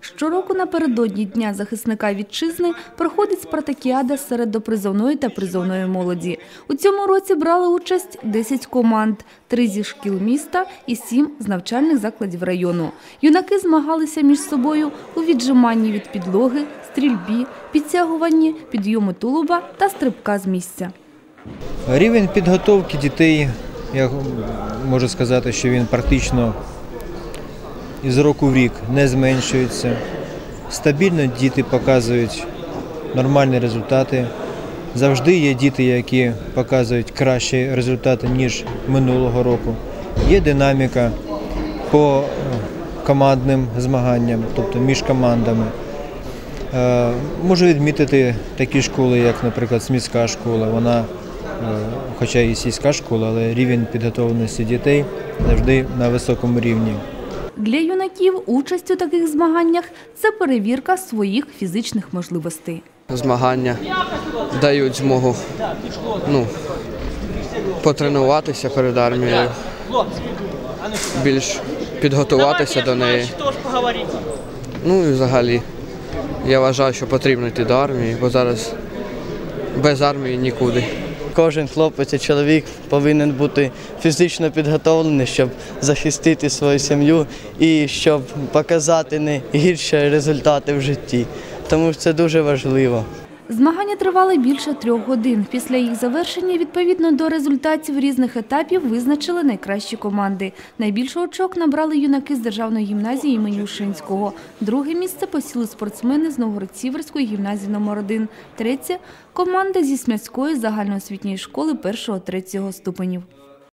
Щороку напередодні Дня захисника вітчизни проходить спартакіада серед допризовної та призовної молоді. У цьому році брали участь 10 команд, три зі шкіл міста і сім з навчальних закладів району. Юнаки змагалися між собою у віджиманні від підлоги, стрільбі, підтягуванні, підйому тулуба та стрибка з місця. Рівень підготовки дітей, я можу сказати, що він практично із року в рік не зменшується. Стабільно діти показують нормальні результати. Завжди є діти, які показують кращі результати, ніж минулого року. Є динаміка по е, командним змаганням, тобто між командами. Е, Можу відмітити такі школи, як, наприклад, Сміська школа. Вона, е, хоча і сільська школа, але рівень підготовленості дітей завжди на високому рівні. Для юнаків участь у таких змаганнях це перевірка своїх фізичних можливостей. змагання дають змогу ну, потренуватися перед армією, більш підготуватися до неї. Ну і взагалі, я вважаю, що потрібно йти до армії, бо зараз без армії нікуди. Кожен хлопець і чоловік повинен бути фізично підготовлений, щоб захистити свою сім'ю і щоб показати не гірші результати в житті. Тому це дуже важливо. Змагання тривали більше трьох годин. Після їх завершення, відповідно до результатів різних етапів, визначили найкращі команди. Найбільше очок набрали юнаки з державної гімназії імені Ушинського. Друге місце посіли спортсмени з Новгород-Сіверської гімназії номер 1 Третє – команда зі Смяцької загальноосвітньої школи першого-третього ступенів.